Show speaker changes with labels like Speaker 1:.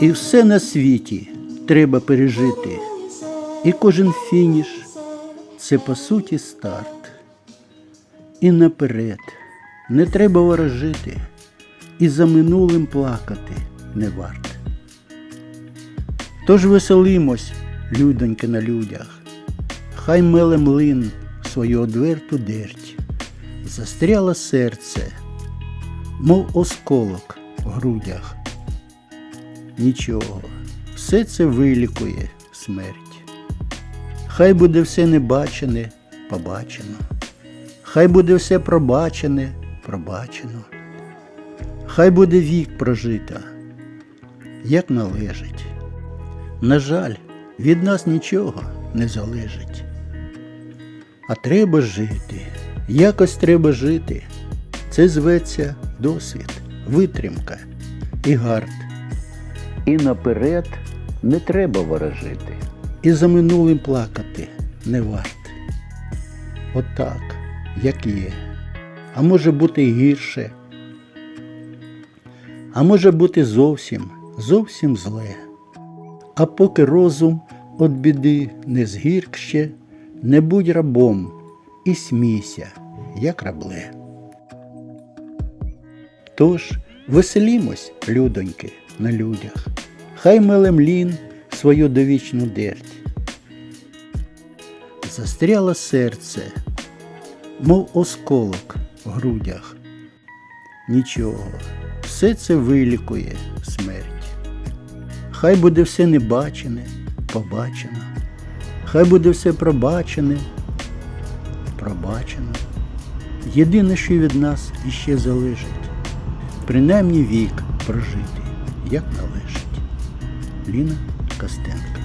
Speaker 1: І все на світі треба пережити. І кожен фініш це по суті старт. І наперед не треба ворожити, і за минулим плакати не варт. Тож веселимось, людоньки на людях, хай меле млин свою одверту дерть, застряло серце, мов осколок в грудях. Нічого, все це вилікує смерть. Хай буде все небачене, побачено. Хай буде все пробачене, пробачено. Хай буде вік прожита, як належить. На жаль, від нас нічого не залежить. А треба жити, якось треба жити. Це зветься досвід, витримка і гард. І наперед не треба ворожити. І за минулим плакати не варт. Отак, як є. А може бути гірше. А може бути зовсім, зовсім зле. А поки розум від біди не згірк ще, не будь рабом і смійся, як рабле. Тож веселімось, людоньки, на людях, хай мелем лін свою довічну дерть. Застряло серце, мов осколок в грудях. Нічого, все це вилікує смерть. Хай буде все небачене, побачено. Хай буде все пробачене, пробачено. Єдине, що від нас іще залежить, принаймні вік прожити, як належить. Ліна Костенко